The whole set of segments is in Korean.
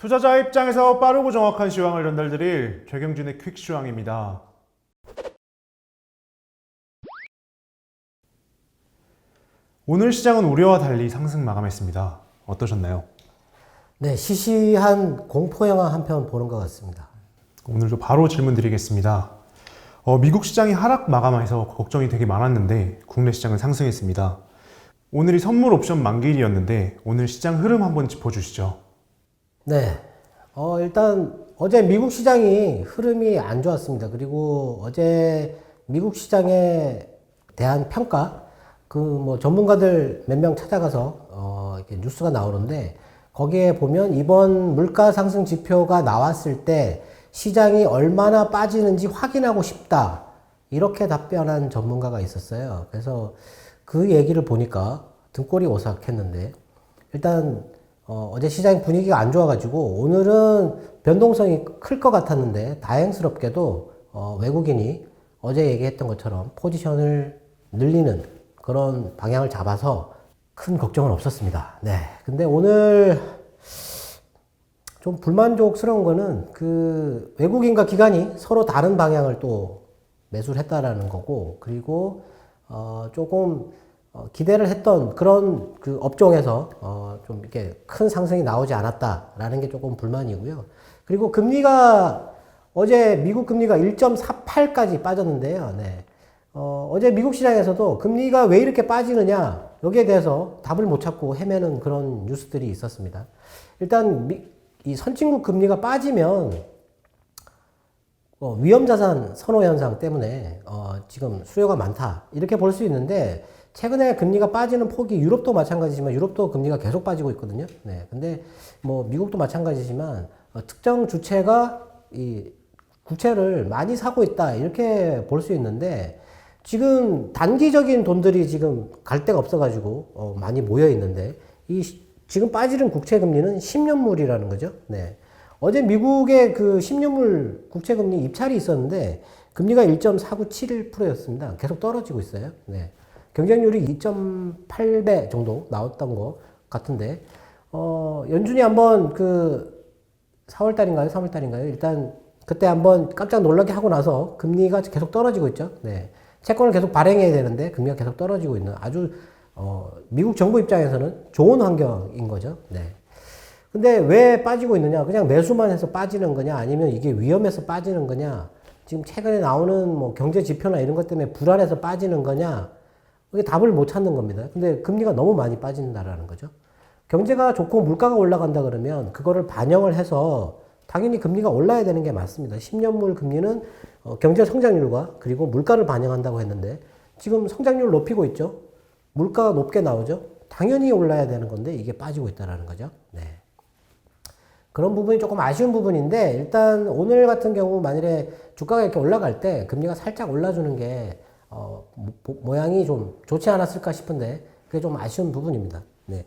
투자자 입장에서 빠르고 정확한 시황을 전달드릴 최경준의 퀵 시황입니다. 오늘 시장은 우려와 달리 상승 마감했습니다. 어떠셨나요? 네, 시시한 공포 영화 한 편 보는 것 같습니다. 오늘도 바로 질문 드리겠습니다. 어, 미국 시장이 하락 마감해서 걱정이 되게 많았는데 국내 시장은 상승했습니다. 오늘이 선물 옵션 만기일이었는데 오늘 시장 흐름 한번 짚어주시죠. 네, 어, 일단 어제 미국 시장이 흐름이 안 좋았습니다. 그리고 어제 미국 시장에 대한 평가, 그 뭐 전문가들 몇 명 찾아가서 어, 이렇게 뉴스가 나오는데 거기에 보면 이번 물가 상승 지표가 나왔을 때 시장이 얼마나 빠지는지 확인하고 싶다. 이렇게 답변한 전문가가 있었어요. 그래서 그 얘기를 보니까 등골이 오싹했는데 일단 어, 제 시장 분위기가 안 좋아가지고 오늘은 변동성이 클 것 같았는데 다행스럽게도 어, 외국인이 어제 얘기했던 것처럼 포지션을 늘리는 그런 방향을 잡아서 큰 걱정은 없었습니다. 네. 근데 오늘 좀 불만족스러운 거는 그 외국인과 기관이 서로 다른 방향을 또 매수를 했다라는 거고 그리고 어 조금 어 기대를 했던 그런 그 업종에서 어 좀 이렇게 큰 상승이 나오지 않았다라는 게 조금 불만이고요. 그리고 금리가 어제 미국 금리가 1.48까지 빠졌는데요. 네. 어, 어제 미국 시장에서도 금리가 왜 이렇게 빠지느냐 여기에 대해서 답을 못 찾고 헤매는 그런 뉴스들이 있었습니다. 일단 미, 이 선진국 금리가 빠지면 어, 위험자산 선호 현상 때문에 어, 지금 수요가 많다 이렇게 볼 수 있는데 최근에 금리가 빠지는 폭이 유럽도 마찬가지지만 유럽도 금리가 계속 빠지고 있거든요. 네, 근데 뭐 미국도 마찬가지지만 어, 특정 주체가 이 국채를 많이 사고 있다 이렇게 볼 수 있는데 지금 단기적인 돈들이 지금 갈 데가 없어가지고 어, 많이 모여 있는데 이 시- 지금 빠지는 국채 금리는 10년물이라는 거죠. 네. 어제 미국의 그 10년물 국채 금리 입찰이 있었는데 금리가 1.4971%였습니다. 계속 떨어지고 있어요. 네. 경쟁률이 2.8배 정도 나왔던 것 같은데 어, 연준이 한번 그 4월 달인가요? 3월 달인가요? 일단 그때 한번 깜짝 놀라게 하고 나서 금리가 계속 떨어지고 있죠. 네. 채권을 계속 발행해야 되는데 금리가 계속 떨어지고 있는 아주 어, 미국 정부 입장에서는 좋은 환경인 거죠. 네. 근데 왜 빠지고 있느냐? 그냥 매수만 해서 빠지는 거냐? 아니면 이게 위험해서 빠지는 거냐? 지금 최근에 나오는 뭐 경제 지표나 이런 것 때문에 불안해서 빠지는 거냐? 이게 답을 못 찾는 겁니다. 근데 금리가 너무 많이 빠진다라는 거죠. 경제가 좋고 물가가 올라간다 그러면 그거를 반영을 해서 당연히 금리가 올라야 되는 게 맞습니다. 10년물 금리는 어, 경제 성장률과 그리고 물가를 반영한다고 했는데 지금 성장률 높이고 있죠. 물가가 높게 나오죠. 당연히 올라야 되는 건데 이게 빠지고 있다라는 거죠. 네. 그런 부분이 조금 아쉬운 부분인데 일단 오늘 같은 경우 만일에 주가가 이렇게 올라갈 때 금리가 살짝 올라주는 게 어, 모- 모양이 좀 좋지 않았을까 싶은데 그게 좀 아쉬운 부분입니다. 네.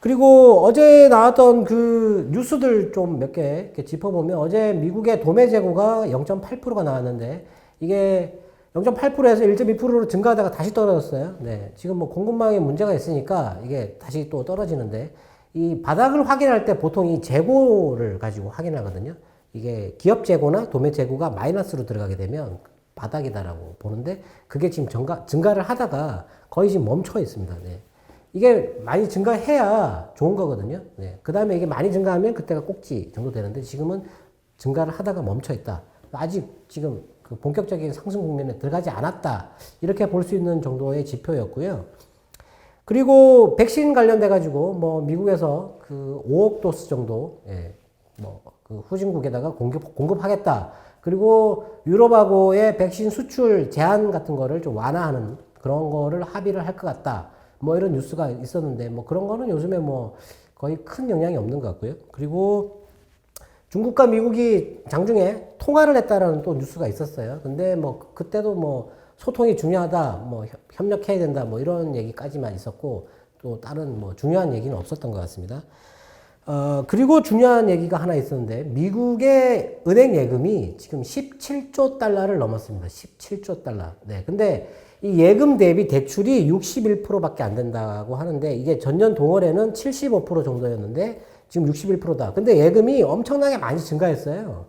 그리고 어제 나왔던 그 뉴스들 좀 몇 개 짚어보면 어제 미국의 도매 재고가 0.8%가 나왔는데 이게 0.8%에서 1.2%로 증가하다가 다시 떨어졌어요. 네. 지금 뭐 공급망에 문제가 있으니까 이게 다시 또 떨어지는데 이 바닥을 확인할 때 보통 이 재고를 가지고 확인하거든요. 이게 기업 재고나 도매 재고가 마이너스로 들어가게 되면 바닥이다라고 보는데 그게 지금 증가, 증가를 하다가 거의 지금 멈춰 있습니다. 네. 이게 많이 증가해야 좋은 거거든요. 네. 그 다음에 이게 많이 증가하면 그때가 꼭지 정도 되는데 지금은 증가를 하다가 멈춰 있다. 아직 지금 그 본격적인 상승 국면에 들어가지 않았다. 이렇게 볼 수 있는 정도의 지표였고요. 그리고 백신 관련돼 가지고 뭐 미국에서 그 5억 도스 정도 예, 뭐그 후진국에다가 공급 공급하겠다. 그리고 유럽하고의 백신 수출 제한 같은 거를 좀 완화하는 그런 거를 합의를 할 것 같다. 뭐 이런 뉴스가 있었는데 뭐 그런 거는 요즘에 뭐 거의 큰 영향이 없는 것 같고요. 그리고 중국과 미국이 장중에 통화를 했다라는 또 뉴스가 있었어요. 근데 뭐 그때도 뭐 소통이 중요하다, 뭐 협- 협력해야 된다, 뭐 이런 얘기까지만 있었고 또 다른 뭐 중요한 얘기는 없었던 것 같습니다. 어, 그리고 중요한 얘기가 하나 있었는데 미국의 은행 예금이 지금 17조 달러를 넘었습니다. 17조 달러. 네. 근데 이 예금 대비 대출이 61%밖에 안 된다고 하는데 이게 전년 동월에는 75% 정도였는데 지금 61%다. 근데 예금이 엄청나게 많이 증가했어요.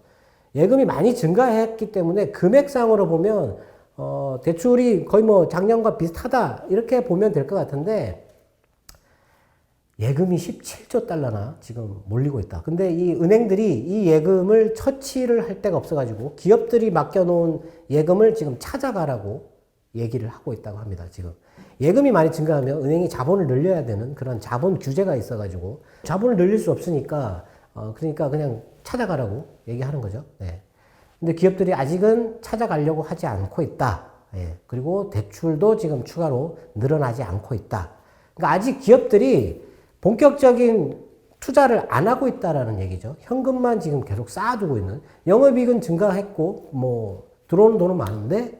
예금이 많이 증가했기 때문에 금액상으로 보면 어, 대출이 거의 뭐 작년과 비슷하다 이렇게 보면 될 것 같은데 예금이 17조 달러나 지금 몰리고 있다. 근데 이 은행들이 이 예금을 처치를 할 데가 없어가지고 기업들이 맡겨놓은 예금을 지금 찾아가라고 얘기를 하고 있다고 합니다. 지금 예금이 많이 증가하면 은행이 자본을 늘려야 되는 그런 자본 규제가 있어가지고 자본을 늘릴 수 없으니까 어 그러니까 그냥 찾아가라고 얘기하는 거죠. 네. 근데 기업들이 아직은 찾아가려고 하지 않고 있다. 예. 그리고 대출도 지금 추가로 늘어나지 않고 있다. 그러니까 아직 기업들이 본격적인 투자를 안 하고 있다라는 얘기죠. 현금만 지금 계속 쌓아두고 있는. 영업이익은 증가했고, 뭐, 들어오는 돈은 많은데,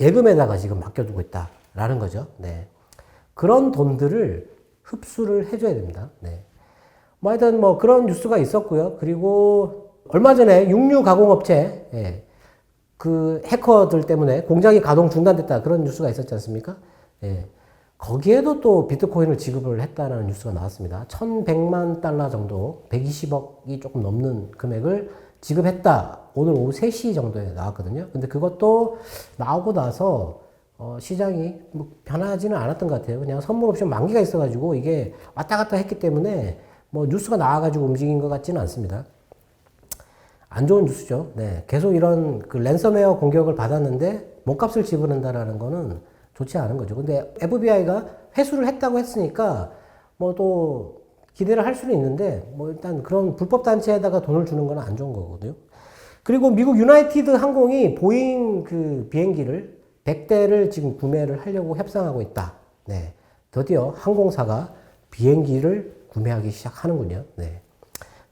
예금에다가 지금 맡겨두고 있다라는 거죠. 네. 그런 돈들을 흡수를 해줘야 됩니다. 네. 뭐 하여튼 뭐 그런 뉴스가 있었고요. 그리고 얼마 전에 육류 가공업체, 예, 그 해커들 때문에 공장이 가동 중단됐다 그런 뉴스가 있었지 않습니까? 예. 거기에도 또 비트코인을 지급을 했다는 뉴스가 나왔습니다. 1100만 달러 정도, 120억이 조금 넘는 금액을 지급했다. 오늘 오후 3시 정도에 나왔거든요. 근데 그것도 나오고 나서 어, 시장이 뭐 변하지는 않았던 것 같아요. 그냥 선물 옵션 만기가 있어가지고 이게 왔다 갔다 했기 때문에 뭐 뉴스가 나와가지고 움직인 것 같지는 않습니다. 안 좋은 뉴스죠. 네. 계속 이런 그 랜섬웨어 공격을 받았는데 몸값을 지불한다라는 거는 좋지 않은 거죠. 근데 FBI가 회수를 했다고 했으니까 뭐 또 기대를 할 수는 있는데 뭐 일단 그런 불법 단체에다가 돈을 주는 건 안 좋은 거거든요. 그리고 미국 유나이티드 항공이 보잉 그 비행기를 100대를 지금 구매를 하려고 협상하고 있다. 네. 드디어 항공사가 비행기를 구매하기 시작하는군요. 네.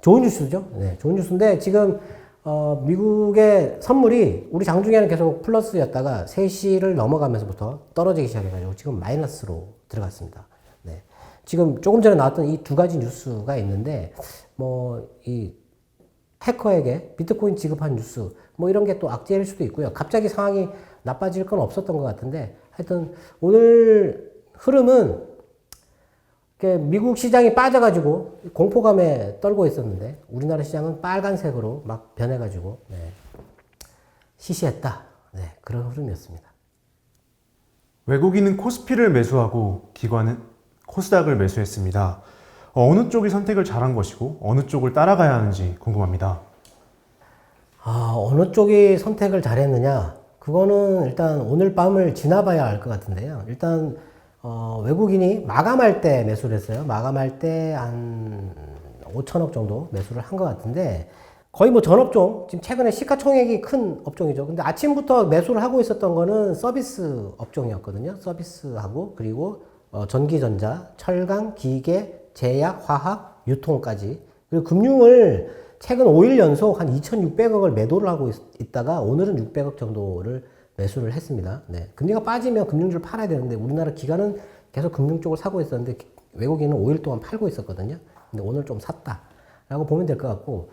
좋은 뉴스죠. 네, 좋은 뉴스인데 지금 어, 미국의 선물이 우리 장중에는 계속 플러스였다가 3시를 넘어가면서부터 떨어지기 시작해가지고 지금 마이너스로 들어갔습니다. 네. 지금 조금 전에 나왔던 이 두 가지 뉴스가 있는데 뭐 이 해커에게 비트코인 지급한 뉴스 뭐 이런 게 또 악재일 수도 있고요. 갑자기 상황이 나빠질 건 없었던 것 같은데 하여튼 오늘 흐름은 미국 시장이 빠져가지고 공포감에 떨고 있었는데 우리나라 시장은 빨간색으로 막 변해가지고 네. 시시했다. 네, 그런 흐름이었습니다. 외국인은 코스피를 매수하고 기관은 코스닥을 매수했습니다. 어, 어느 쪽이 선택을 잘한 것이고 어느 쪽을 따라가야 하는지 궁금합니다. 아, 어느 쪽이 선택을 잘했느냐? 그거는 일단 오늘 밤을 지나봐야 알 것 같은데요. 일단 어, 외국인이 마감할 때 매수를 했어요. 마감할 때 한 5천억 정도 매수를 한 것 같은데 거의 뭐 전업종, 지금 최근에 시가총액이 큰 업종이죠. 근데 아침부터 매수를 하고 있었던 거는 서비스 업종이었거든요. 서비스하고 그리고 어, 전기전자, 철강, 기계, 제약, 화학, 유통까지. 그리고 금융을 최근 5일 연속 한 2,600억을 매도를 하고 있, 다가 오늘은 600억 정도를 매수를 했습니다. 네. 금리가 빠지면 금융주를 팔아야 되는데 우리나라 기관은 계속 금융 쪽을 사고 있었는데 외국인은 5일 동안 팔고 있었거든요. 근데 오늘 좀 샀다. 라고 보면 될 것 같고,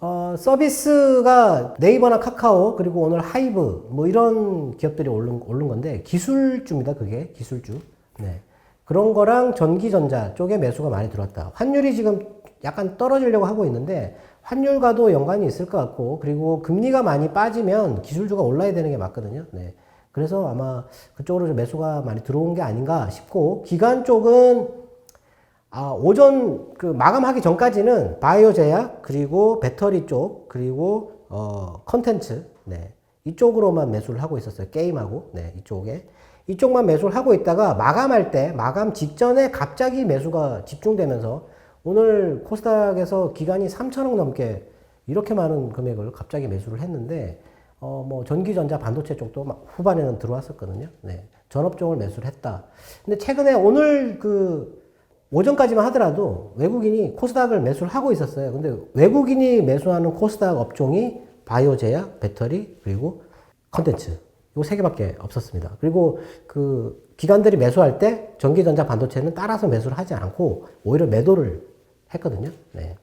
어, 서비스가 네이버나 카카오, 그리고 오늘 하이브, 뭐 이런 기업들이 오른, 오른 건데, 기술주입니다, 그게. 기술주. 네. 그런 거랑 전기전자 쪽에 매수가 많이 들어왔다. 환율이 지금 약간 떨어지려고 하고 있는데, 환율과도 연관이 있을 것 같고, 그리고 금리가 많이 빠지면 기술주가 올라야 되는 게 맞거든요. 네. 그래서 아마 그쪽으로 좀 매수가 많이 들어온 게 아닌가 싶고, 기간 쪽은 아, 오전 그 마감하기 전까지는 바이오 제약 그리고 배터리 쪽 그리고 어 컨텐츠 네. 이쪽으로만 매수를 하고 있었어요. 게임하고 네, 이쪽에 이쪽만 매수를 하고 있다가 마감할 때 마감 직전에 갑자기 매수가 집중되면서 오늘 코스닥에서 기간이 3천억 넘게 이렇게 많은 금액을 갑자기 매수를 했는데 어 뭐 전기전자 반도체 쪽도 막 후반에는 들어왔었거든요. 네. 전업종을 매수를 했다. 근데 최근에 오늘 그 오전까지만 하더라도 외국인이 코스닥을 매수를 하고 있었어요. 근데 외국인이 매수하는 코스닥 업종이 바이오 제약, 배터리, 그리고 컨텐츠. 요 세 개밖에 없었습니다. 그리고 그 기관들이 매수할 때 전기전자 반도체는 따라서 매수를 하지 않고 오히려 매도를 했거든요. 네.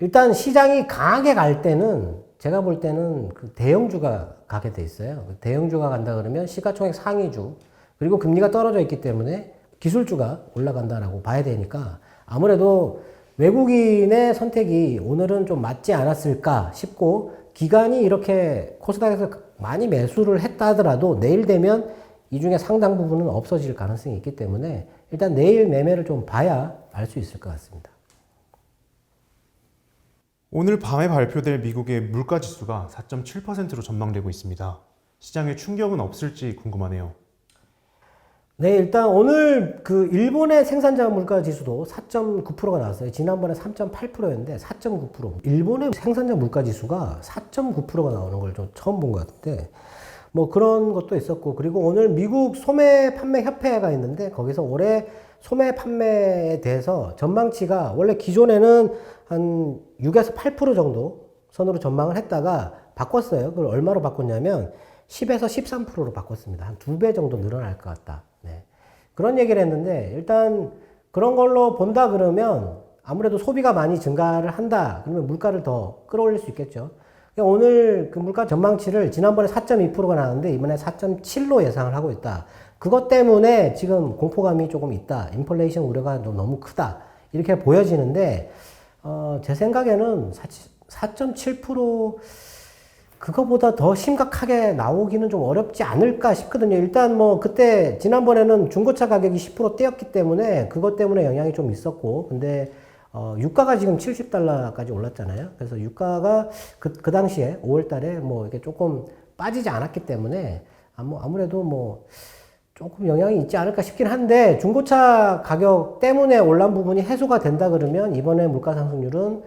일단 시장이 강하게 갈 때는 제가 볼 때는 그 대형주가 가게 돼 있어요. 대형주가 간다 그러면 시가총액 상위주 그리고 금리가 떨어져 있기 때문에 기술주가 올라간다라고 봐야 되니까 아무래도 외국인의 선택이 오늘은 좀 맞지 않았을까 싶고 기간이 이렇게 코스닥에서 많이 매수를 했다 하더라도 내일 되면 이 중에 상당 부분은 없어질 가능성이 있기 때문에 일단 내일 매매를 좀 봐야 알 수 있을 것 같습니다. 오늘 밤에 발표될 미국의 물가 지수가 4.7%로 전망되고 있습니다. 시장에 충격은 없을지 궁금하네요. 네, 일단 오늘 그 일본의 생산자 물가 지수도 4.9%가 나왔어요. 지난번에 3.8%였는데 4.9%. 일본의 생산자 물가 지수가 4.9%가 나오는 걸 좀 처음 본 것 같은데 뭐 그런 것도 있었고 그리고 오늘 미국 소매 판매 협회가 있는데 거기서 올해 소매 판매에 대해서 전망치가 원래 기존에는 한 6에서 8% 정도 선으로 전망을 했다가 바꿨어요. 그걸 얼마로 바꿨냐면 10에서 13%로 바꿨습니다. 한 두 배 정도 늘어날 것 같다. 네. 그런 얘기를 했는데 일단 그런 걸로 본다 그러면 아무래도 소비가 많이 증가를 한다. 그러면 물가를 더 끌어올릴 수 있겠죠. 그러니까 오늘 그 물가 전망치를 지난번에 4.2%가 나왔는데 이번에 4.7로 예상을 하고 있다. 그것 때문에 지금 공포감이 조금 있다. 인플레이션 우려가 너무 크다. 이렇게 보여지는데 어, 제 생각에는 4.7% 그거보다 더 심각하게 나오기는 좀 어렵지 않을까 싶거든요. 일단 뭐 그때 지난번에는 중고차 가격이 10% 떼었기 때문에 그것 때문에 영향이 좀 있었고 근데 어, 유가가 지금 70달러까지 올랐잖아요. 그래서 유가가 그, 그 당시에 5월 달에 뭐 이게 조금 빠지지 않았기 때문에 아무, 아무래도 뭐 조금 영향이 있지 않을까 싶긴 한데 중고차 가격 때문에 올란 부분이 해소가 된다 그러면 이번에 물가 상승률은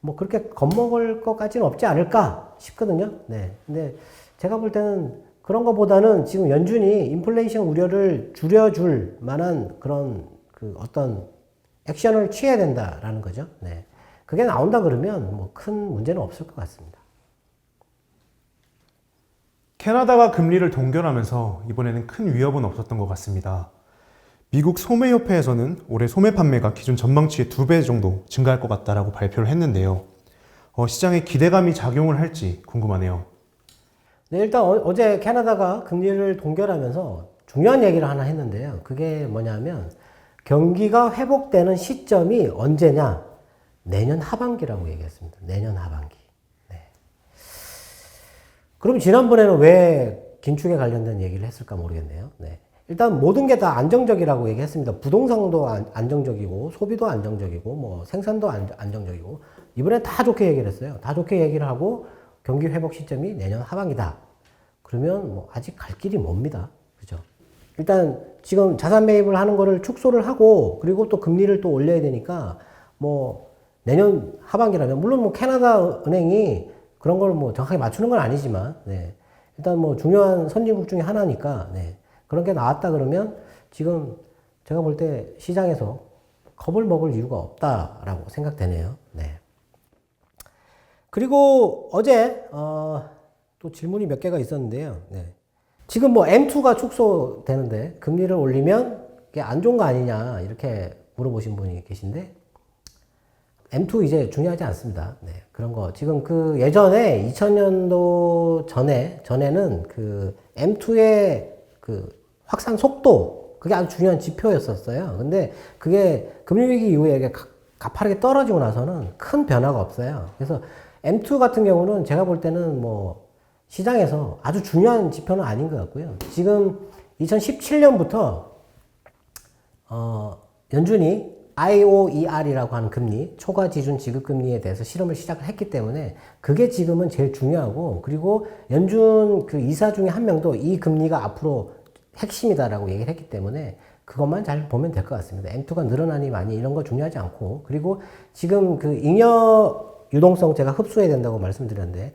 뭐 그렇게 겁먹을 것까지는 없지 않을까 싶거든요. 네. 근데 제가 볼 때는 그런 것보다는 지금 연준이 인플레이션 우려를 줄여줄 만한 그런 그 어떤 액션을 취해야 된다라는 거죠. 네. 그게 나온다 그러면 뭐 큰 문제는 없을 것 같습니다. 캐나다가 금리를 동결하면서 이번에는 큰 위협은 없었던 것 같습니다. 미국 소매협회에서는 올해 소매 판매가 기존 전망치의 두배 정도 증가할 것 같다라고 발표를 했는데요. 어, 시장에 기대감이 작용을 할지 궁금하네요. 네, 일단 어, 제 캐나다가 금리를 동결하면서 중요한 얘기를 하나 했는데요. 그게 뭐냐면 경기가 회복되는 시점이 언제냐? 내년 하반기라고 얘기했습니다. 내년 하반기. 네. 그럼 지난번에는 왜 긴축에 관련된 얘기를 했을까 모르겠네요. 네. 일단 모든 게 다 안정적이라고 얘기했습니다. 부동산도 안, 정적이고 소비도 안정적이고 뭐 생산도 안, 안정적이고 이번에 다 좋게 얘기를 했어요. 다 좋게 얘기를 하고 경기 회복 시점이 내년 하반기다. 그러면 뭐 아직 갈 길이 멉니다. 일단 지금 자산 매입을 하는 거를 축소를 하고 그리고 또 금리를 또 올려야 되니까 뭐 내년 하반기라면 물론 뭐 캐나다 은행이 그런 걸 뭐 정확하게 맞추는 건 아니지만 네. 일단 뭐 중요한 선진국 중에 하나니까 네. 그런 게 나왔다 그러면 지금 제가 볼 때 시장에서 겁을 먹을 이유가 없다라고 생각되네요. 네. 그리고 어제 어, 또 질문이 몇 개가 있었는데요. 네. 지금 뭐 M2가 축소되는데 금리를 올리면 이게 안 좋은 거 아니냐 이렇게 물어보신 분이 계신데 M2 이제 중요하지 않습니다. 네, 그런 거 지금 그 예전에 2000년도 전에 전에는 그 M2의 그 확산 속도 그게 아주 중요한 지표였었어요. 근데 그게 금융 위기 이후에 이게 가- 가파르게 떨어지고 나서는 큰 변화가 없어요. 그래서 M2 같은 경우는 제가 볼 때는 뭐 시장에서 아주 중요한 지표는 아닌 것 같고요. 지금 2017년부터 어, 연준이 IOER이라고 하는 금리, 초과 지준 지급 금리에 대해서 실험을 시작을 했기 때문에 그게 지금은 제일 중요하고 그리고 연준 그 이사 중에 한 명도 이 금리가 앞으로 핵심이다라고 얘기를 했기 때문에 그것만 잘 보면 될 것 같습니다. M2가 늘어나니 많이 이런 거 중요하지 않고 그리고 지금 그 잉여 유동성 제가 흡수해야 된다고 말씀드렸는데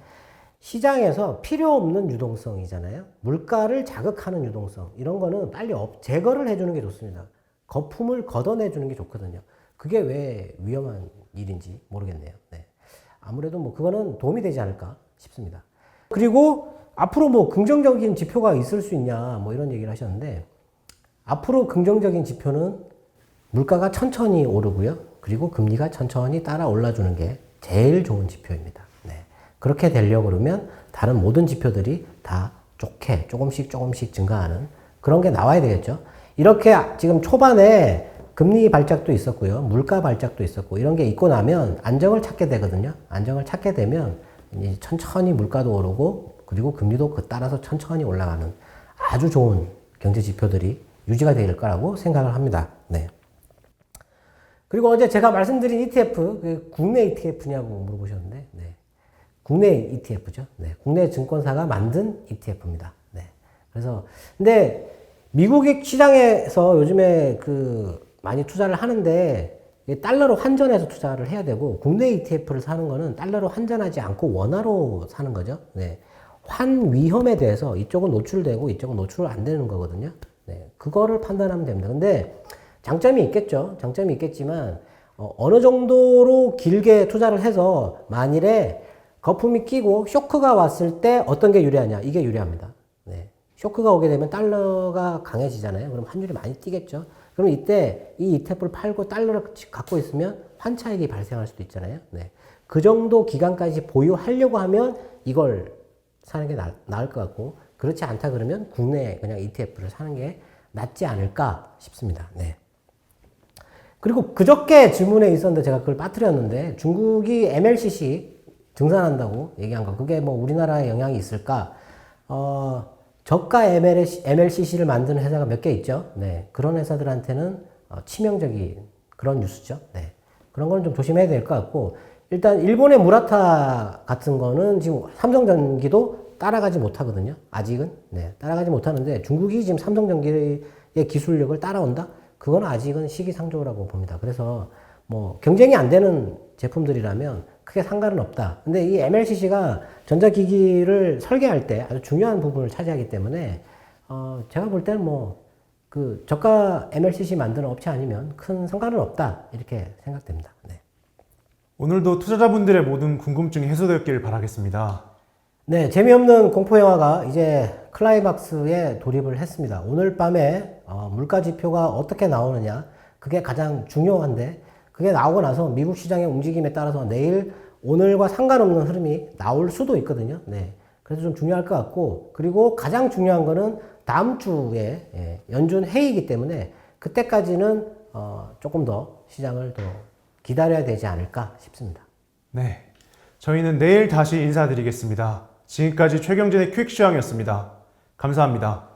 시장에서 필요 없는 유동성이잖아요. 물가를 자극하는 유동성 이런 거는 빨리 업, 제거를 해주는 게 좋습니다. 거품을 걷어내주는 게 좋거든요. 그게 왜 위험한 일인지 모르겠네요. 네. 아무래도 뭐 그거는 도움이 되지 않을까 싶습니다. 그리고 앞으로 뭐 긍정적인 지표가 있을 수 있냐 뭐 이런 얘기를 하셨는데 앞으로 긍정적인 지표는 물가가 천천히 오르고요. 그리고 금리가 천천히 따라 올라주는 게 제일 좋은 지표입니다. 네. 그렇게 되려고 그러면 다른 모든 지표들이 다 좋게 조금씩 조금씩 증가하는 그런 게 나와야 되겠죠. 이렇게 지금 초반에 금리 발작도 있었고요. 물가 발작도 있었고 이런 게 있고 나면 안정을 찾게 되거든요. 안정을 찾게 되면 천천히 물가도 오르고 그리고 금리도 그 따라서 천천히 올라가는 아주 좋은 경제 지표들이 유지가 될 거라고 생각을 합니다. 네. 그리고 어제 제가 말씀드린 ETF, 그 국내 ETF냐고 물어보셨는데, 네. 국내 ETF죠. 네. 국내 증권사가 만든 ETF입니다. 네. 그래서, 근데 미국의 시장에서 요즘에 그 많이 투자를 하는데, 달러로 환전해서 투자를 해야 되고, 국내 ETF를 사는 거는 달러로 환전하지 않고 원화로 사는 거죠. 네. 환 위험에 대해서 이쪽은 노출되고 이쪽은 노출 안 되는 거거든요. 네. 그거를 판단하면 됩니다. 근데 장점이 있겠죠. 장점이 있겠지만 어, 느 정도로 길게 투자를 해서 만일에 거품이 끼고 쇼크가 왔을 때 어떤 게 유리하냐? 이게 유리합니다. 네. 쇼크가 오게 되면 달러가 강해지잖아요. 그럼 환율이 많이 뛰겠죠. 그럼 이때 이 ETF를 팔고 달러를 갖고 있으면 환차익이 발생할 수도 있잖아요. 네. 그 정도 기간까지 보유하려고 하면 이걸 사는 게 나, 나을 것 같고 그렇지 않다 그러면 국내 그냥 ETF를 사는 게 낫지 않을까 싶습니다. 네. 그리고 그저께 질문에 있었는데 제가 그걸 빠뜨렸는데 중국이 MLCC 증산한다고 얘기한 거 그게 뭐 우리나라에 영향이 있을까? 어, 저가 MLCC를 만드는 회사가 몇 개 있죠. 네. 그런 회사들한테는 어, 치명적인 그런 뉴스죠. 네. 그런 거는 좀 조심해야 될 것 같고 일단 일본의 무라타 같은 거는 지금 삼성전기도 따라가지 못하거든요. 아직은 네, 따라가지 못하는데 중국이 지금 삼성전기의 기술력을 따라온다? 그건 아직은 시기상조라고 봅니다. 그래서 뭐 경쟁이 안 되는 제품들이라면 크게 상관은 없다. 근데 이 MLCC가 전자기기를 설계할 때 아주 중요한 부분을 차지하기 때문에 어 제가 볼 때는 뭐 그 저가 MLCC 만드는 업체 아니면 큰 상관은 없다 이렇게 생각됩니다. 네. 오늘도 투자자분들의 모든 궁금증이 해소되었길 바라겠습니다. 네, 재미없는 공포 영화가 이제 클라이막스에 돌입을 했습니다. 오늘 밤에 어, 물가 지표가 어떻게 나오느냐 그게 가장 중요한데 그게 나오고 나서 미국 시장의 움직임에 따라서 내일 오늘과 상관없는 흐름이 나올 수도 있거든요. 네, 그래서 좀 중요할 것 같고 그리고 가장 중요한 거는 다음 주에 예, 연준 회의이기 때문에 그때까지는 어, 조금 더 시장을 더 기다려야 되지 않을까 싶습니다. 네. 저희는 내일 다시 인사드리겠습니다. 지금까지 최경진의 퀵시황이었습니다. 감사합니다.